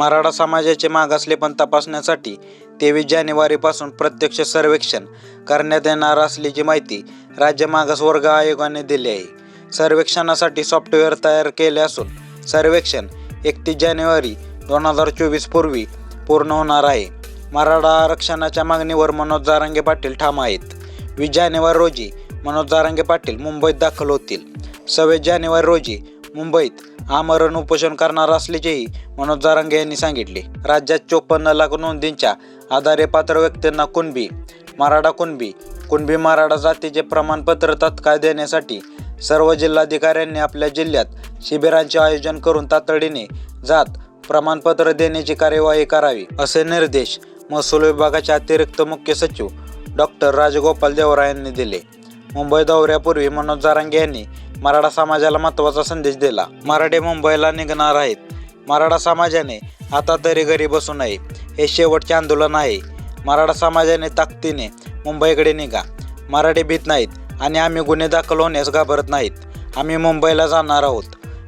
मराठा समाजाचे मागासलेपण तपासण्यासाठी तेवीस जानेवारीपासून प्रत्यक्ष सर्वेक्षण करण्यात येणार असल्याची माहिती राज्य मागासवर्ग आयोगाने दिली आहे. सर्वेक्षणासाठी सॉफ्टवेअर तयार केले असून सर्वेक्षण एकतीस जानेवारी दोन हजार चोवीस पूर्वी पूर्ण होणार आहे. मराठा आरक्षणाच्या मागणीवर मनोज जारांगे पाटील ठाम आहेत. वीस जानेवारी रोजी मनोज जारांगे पाटील मुंबईत दाखल होतील. सव्वीस जानेवारी रोजी मुंबईत. आमरण उपोषण करणार असल्याचेही मनोज जारांगे यांनी सांगितले. राज्यात चोपन्न लाख नोंदींच्या आधारे पात्र व्यक्तींना कुणबी मराठा कुणबी कुणबी मराठा जातीचे प्रमाणपत्र तत्काळ देण्यासाठी सर्व जिल्हाधिकाऱ्यांनी आपल्या जिल्ह्यात शिबिरांचे आयोजन करून तातडीने जात प्रमाणपत्र देण्याची कार्यवाही करावी असे निर्देश महसूल विभागाचे अतिरिक्त मुख्य सचिव डॉक्टर राजगोपाल देवरा यांनी दिले. मुंबई दौऱ्यापूर्वी मनोज जारांगे यांनी मराठा समाजाला महत्त्वाचा संदेश दिला. मराठे मुंबईला निघणार आहेत. मराठा समाजाने आता तरी घरी बसू नये. हे शेवटचे आंदोलन आहे. मराठा समाजाने ताकदीने मुंबईकडे निघा. मराठी भीत नाहीत आणि आम्ही गुन्हे दाखल होण्यास घाबरत नाहीत. आम्ही मुंबईला जाणार आहोत.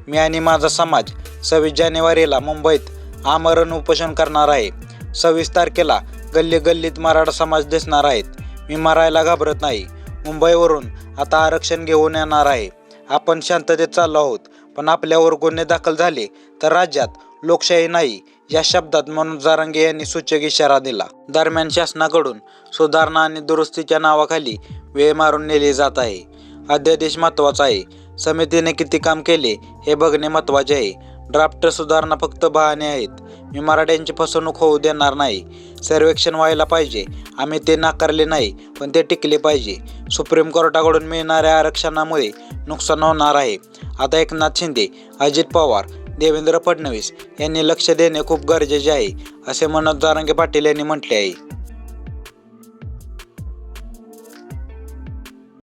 मी आणि माझा समाज सव्वीस जानेवारीला मुंबईत आमरण उपोषण करणार आहे. सव्वीस तारखेला गल्ली गल्लीत मराठा समाज दिसणार आहेत. मी मरायला घाबरत नाही. मुंबईवरून आता आरक्षण घेऊन येणार आहे. आपण शांततेत चाललो आहोत. पण आपल्यावर गुन्हे दाखल झाले तर राज्यात लोकशाही नाही या शब्दात मनोज जारांगे यांनी सूचक इशारा दिला. दरम्यान शासनाकडून सुधारणा आणि दुरुस्तीच्या नावाखाली वेळ मारून नेली जात आहे. अध्यादेश महत्त्वाचा आहे. समितीने किती काम केले हे बघणे महत्त्वाचे आहे. ड्राफ्ट सुधारणा फक्त बहाणे आहेत. मी मराठ्यांची फसवणूक होऊ देणार नाही. सर्वेक्षण व्हायला पाहिजे. आम्ही ते नाकारले नाही पण ते टिकले पाहिजे. सुप्रीम कोर्टाकडून मिळणाऱ्या आरक्षणामुळे नुकसान होणार आहे. आता एकनाथ शिंदे अजित पवार देवेंद्र फडणवीस यांनी लक्ष देणे खूप गरजेचे आहे असे मनोज जारंगे पाटील यांनी म्हटले आहे.